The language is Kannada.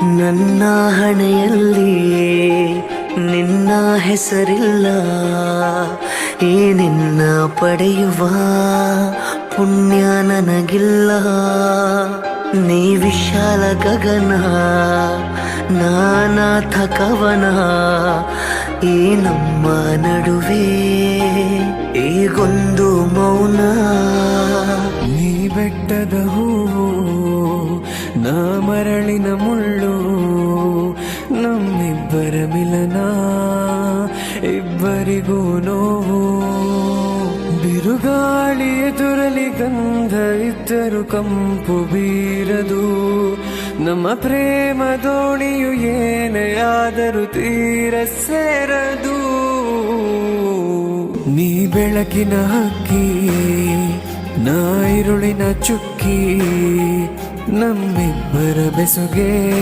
ನನ್ನ ಹಣೆಯಲ್ಲಿ ನಿನ್ನ ಹೆಸರಿಲ್ಲ, ಈ ನಿನ್ನ ಪಡೆಯುವ ಪುಣ್ಯ ನನಗಿಲ್ಲ. ನೀ ವಿಶಾಲ ಗಗನ, ನಾನಾಥ ಕವನ, ಈ ನಮ್ಮ ನಡುವೆ ಈಗೊಂದು ಮೌನ. ನೀ ಬೆಟ್ಟದ ಹೂವು ನಾ ಮರಳಿನ ಮುಳ್ಳು, ನಮ್ಮಿಬ್ಬರ ಮಿಲನ, ಇಬ್ಬರಿಗೂ ನೋವು. ಬಿರುಗಾಳಿ ಎದುರಲಿ ಗಂಧ ಇದ್ದರು ಕಂಪು ಬೀರದು. ನಮ್ಮ ಪ್ರೇಮ ದೋಣಿಯು ಏನೇ ಆದರೂ ತೀರ ಸೇರದು. ನೀ ಬೆಳಕಿನ ಹಕ್ಕಿ, ನಾ ಇರುಳಿನ ಚುಕ್ಕಿ ನಮ್ಮಿಬ್ಬರ ಬೆಸುಗೆ.